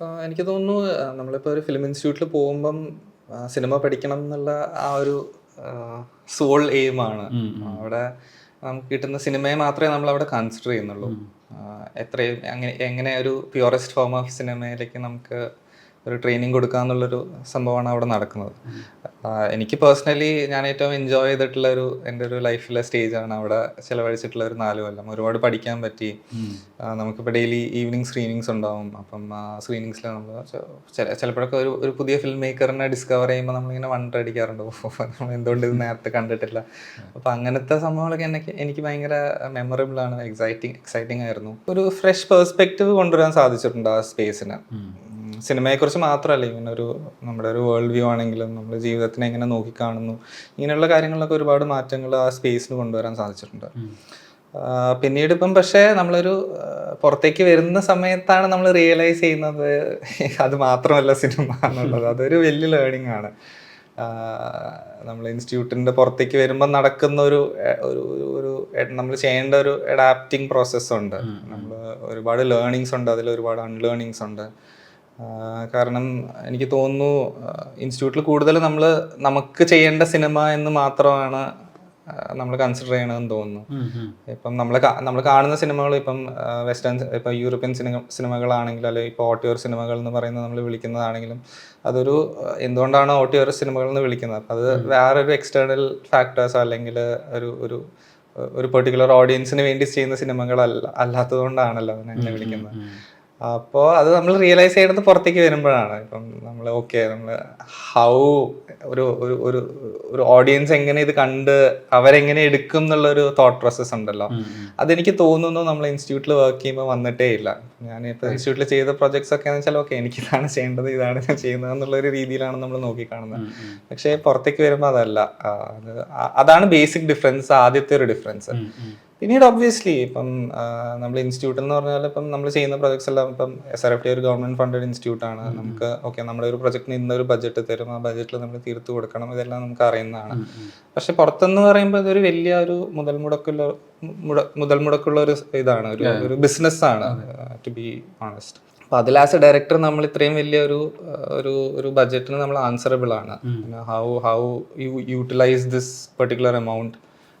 എനിക്ക് തോന്നുന്നു നമ്മളിപ്പോൾ ഒരു ഫിലിം ഇൻസ്റ്റിറ്റ്യൂട്ടിൽ പോകുമ്പം സിനിമ പഠിക്കണം എന്നുള്ള ആ ഒരു സോൾ എയിമാണ് അവിടെ നമുക്ക് കിട്ടുന്ന സിനിമയെ മാത്രമേ നമ്മൾ അവിടെ കൺസിഡർ ചെയ്യുന്നുള്ളൂ എത്രയും അങ്ങനെ എങ്ങനെ ഒരു പ്യുവറസ്റ്റ് ഫോം ഓഫ് സിനിമയിലേക്ക് നമുക്ക് ഒരു ട്രെയിനിങ് കൊടുക്കുക എന്നുള്ളൊരു സംഭവമാണ് അവിടെ നടക്കുന്നത്. എനിക്ക് പേഴ്സണലി ഞാൻ ഏറ്റവും എൻജോയ് ചെയ്തിട്ടുള്ള ഒരു എന്റെ ഒരു ലൈഫിലെ സ്റ്റേജാണ് അവിടെ ചിലവഴിച്ചിട്ടുള്ള ഒരു നാല് കൊല്ലം. ഒരുപാട് പഠിക്കാൻ പറ്റി. നമുക്കിപ്പോൾ ഡെയിലി ഈവനിങ് സ്ക്രീനിങ്സ് ഉണ്ടാവും. അപ്പം ആ സ്ക്രീനിങ്സിൽ നമ്മൾ ചിലപ്പോഴൊക്കെ ഒരു ഒരു പുതിയ ഫിലിം മേക്കറിനെ ഡിസ്കവർ ചെയ്യുമ്പോൾ നമ്മളിങ്ങനെ വണ്ടർ അടിക്കാറുണ്ട്. ഓ, നമ്മൾ എന്തുകൊണ്ട് ഇത് നേരത്തെ കണ്ടിട്ടില്ല. അപ്പം അങ്ങനത്തെ സംഭവങ്ങളൊക്കെ എനിക്ക് എനിക്ക് ഭയങ്കര മെമ്മറബിൾ ആണ്. എക്സൈറ്റിംഗ് എക്സൈറ്റിംഗ് ആയിരുന്നു. ഒരു ഫ്രഷ് പെർസ്പെക്റ്റീവ് കൊണ്ടുവരാൻ സാധിച്ചിട്ടുണ്ട് ആ സ്പേസിന് സിനിമയെക്കുറിച്ച് മാത്രമല്ല ഇങ്ങനെ ഒരു നമ്മുടെ ഒരു വേൾഡ് വ്യൂ ആണെങ്കിലും നമ്മുടെ ജീവിതത്തിനെ എങ്ങനെ നോക്കിക്കാണുന്നു ഇങ്ങനെയുള്ള കാര്യങ്ങളിലൊക്കെ ഒരുപാട് മാറ്റങ്ങൾ ആ സ്പേസിന് കൊണ്ടുവരാൻ സാധിച്ചിട്ടുണ്ട്. പിന്നീട് ഇപ്പം പക്ഷേ നമ്മളൊരു പുറത്തേക്ക് വരുന്ന സമയത്താണ് നമ്മൾ റിയലൈസ് ചെയ്യുന്നത് അത് മാത്രമല്ല സിനിമ എന്നുള്ളത്. അതൊരു വലിയ ലേണിംഗ് ആണ്. നമ്മൾ ഇൻസ്റ്റിറ്റ്യൂട്ടിന്റെ പുറത്തേക്ക് വരുമ്പോൾ നടക്കുന്ന ഒരു ഒരു ഒരു- നമ്മൾ ചെയ്യേണ്ട ഒരു അഡാപ്റ്റിംഗ് പ്രോസസ്സുണ്ട് നമ്മൾ ഒരുപാട് ലേണിങ്സ് ഉണ്ട് അതിൽ ഒരുപാട് അൺലേണിങ്സ് ഉണ്ട്. കാരണം എനിക്ക് തോന്നുന്നു ഇൻസ്റ്റിറ്റ്യൂട്ടിൽ കൂടുതൽ നമ്മൾ നമുക്ക് ചെയ്യേണ്ട സിനിമ എന്ന് മാത്രമാണ് നമ്മൾ കൺസിഡർ ചെയ്യണമെന്ന് തോന്നുന്നു. ഇപ്പം നമ്മൾ നമ്മൾ കാണുന്ന സിനിമകൾ ഇപ്പം വെസ്റ്റേൺ ഇപ്പം യൂറോപ്യൻ സിനിമ സിനിമകളാണെങ്കിലും അല്ലെങ്കിൽ ഇപ്പോൾ ഓട്ടിയോർ സിനിമകൾ എന്ന് പറയുന്നത് നമ്മൾ വിളിക്കുന്നതാണെങ്കിലും അതൊരു എന്തുകൊണ്ടാണ് ഓട്ടിയോർ സിനിമകൾ എന്ന് വിളിക്കുന്നത്? അപ്പം അത് വേറൊരു എക്സ്റ്റേണൽ ഫാക്ടേഴ്സോ അല്ലെങ്കിൽ ഒരു ഒരു ഒരു പെർട്ടിക്കുലർ ഓഡിയൻസിന് വേണ്ടി ചെയ്യുന്ന സിനിമകളല്ല അല്ലാത്തത് കൊണ്ടാണല്ലോ അതിനെ വിളിക്കുന്നത്. അപ്പോൾ അത് നമ്മൾ റിയലൈസ് ചെയ്യുന്നത് പുറത്തേക്ക് വരുമ്പോഴാണ്. ഇപ്പം നമ്മൾ ഓക്കെ നമ്മൾ ഹൗ ഒരു ഒരു ഒരു ഒരു ഓഡിയൻസ് എങ്ങനെ ഇത് കണ്ട് അവരെങ്ങനെ എടുക്കും എന്നുള്ള ഒരു തോട്ട് പ്രോസസ്സ് ഉണ്ടല്ലോ അതെനിക്ക് തോന്നുന്നു നമ്മൾ ഇൻസ്റ്റിറ്റ്യൂട്ടിൽ വർക്ക് ചെയ്യുമ്പോൾ വന്നിട്ടേ ഇല്ല. ഞാൻ ഇപ്പോൾ ഇൻസ്റ്റിറ്റ്യൂട്ടിൽ ചെയ്ത പ്രൊജക്ട്സ് ഒക്കെ എന്ന് വെച്ചാൽ ഓക്കെ എനിക്ക് ഇതാണ് ചെയ്യേണ്ടത് ഇതാണ് ഞാൻ ചെയ്യുന്നത് എന്നുള്ള ഒരു രീതിയിലാണ് നമ്മൾ നോക്കിക്കാണുന്നത്. പക്ഷേ പുറത്തേക്ക് വരുമ്പോൾ അതല്ല. അത് അതാണ് ബേസിക് ഡിഫറൻസ് ആദ്യത്തെ ഒരു ഡിഫറൻസ് പിന്നീട് ഒബ്വിയസ്ലി ഇപ്പം നമ്മൾ ഇൻസ്റ്റിറ്റ്യൂട്ട് എന്ന് പറഞ്ഞാൽ ഇപ്പം നമ്മൾ ചെയ്യുന്ന പ്രൊജക്ട്സ് എല്ലാം ഇപ്പം എസ് ആർ എഫ് ടി ഒരു ഗവൺമെന്റ് ഫണ്ടഡ് ഇൻസ്റ്റിറ്റ്യൂട്ട് ആണ്. നമുക്ക് ഓക്കെ നമ്മുടെ ഒരു പ്രൊജക്റ്റിന് ഇന്നൊരു ബഡ്ജറ്റ് തരും. ആ ബഡ്ജറ്റിൽ നമ്മൾ തീർത്തു കൊടുക്കണം. ഇതെല്ലാം നമുക്ക് അറിയുന്നതാണ്. പക്ഷെ പുറത്തെന്ന് പറയുമ്പോൾ ഇതൊരു വലിയ ഒരു മുതൽ മുടക്കുള്ള മുതൽ മുടക്കുള്ള ഒരു ഇതാണ്. ഒരു ഒരു ബിസിനസ് ആണ് ടു ബി ഓണസ്റ്റ് അപ്പൊ അതിൽ ആസ് എ ഡയറക്ടർ നമ്മൾ ഇത്രയും വലിയ ഒരു ഒരു ഒരു ബഡ്ജറ്റിന് നമ്മൾ ആൻസറബിൾ ആണ്. How how you utilise this particular amount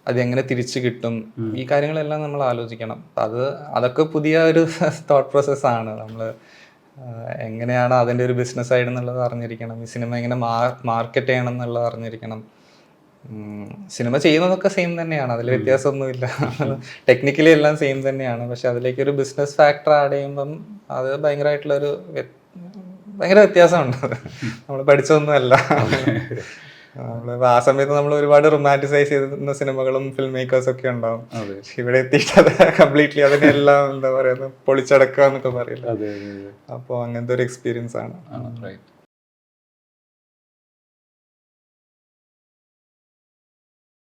അത് എങ്ങനെ തിരിച്ചു കിട്ടും? ഈ കാര്യങ്ങളെല്ലാം നമ്മൾ ആലോചിക്കണം. അത് അതൊക്കെ പുതിയ ഒരു തോട്ട് പ്രോസസ് ആണ്. നമ്മൾ എങ്ങനെയാണ് അതിന്റെ ഒരു ബിസിനസ് സൈഡ് എന്നുള്ളത് അറിഞ്ഞിരിക്കണം. ഈ സിനിമ എങ്ങനെ മാർക്കറ്റ് ചെയ്യണം എന്നുള്ളത് അറിഞ്ഞിരിക്കണം. സിനിമ ചെയ്യുന്നതൊക്കെ സെയിം തന്നെയാണ്. അതിൽ വ്യത്യാസമൊന്നുമില്ല. ടെക്നിക്കലി എല്ലാം സെയിം തന്നെയാണ്. പക്ഷെ അതിലേക്ക് ഒരു ബിസിനസ് ഫാക്ടർ ആഡ് ചെയ്യുമ്പം അത് ഭയങ്കരമായിട്ടുള്ളൊരു ഭയങ്കര വ്യത്യാസമുണ്ട്. നമ്മൾ പഠിച്ചതൊന്നുമല്ല. നമ്മൾ ആ സമയത്ത് നമ്മൾ ഒരുപാട് റൊമാന്റിസൈസ് ചെയ്യുന്ന സിനിമകളും ഫിലിം മേക്കേഴ്സ് ഒക്കെ ഉണ്ടാവും. ഇവിടെ എത്തിയിട്ട് കംപ്ലീറ്റ്ലി കംപ്ലീറ്റ്ലി അതിനെല്ലാം എന്താ പറയുക പൊളിച്ചടക്കുക എന്നൊക്കെ പറയില്ല? അപ്പോൾ അങ്ങനത്തെ ഒരു എക്സ്പീരിയൻസ് ആണ്. റൈറ്റ്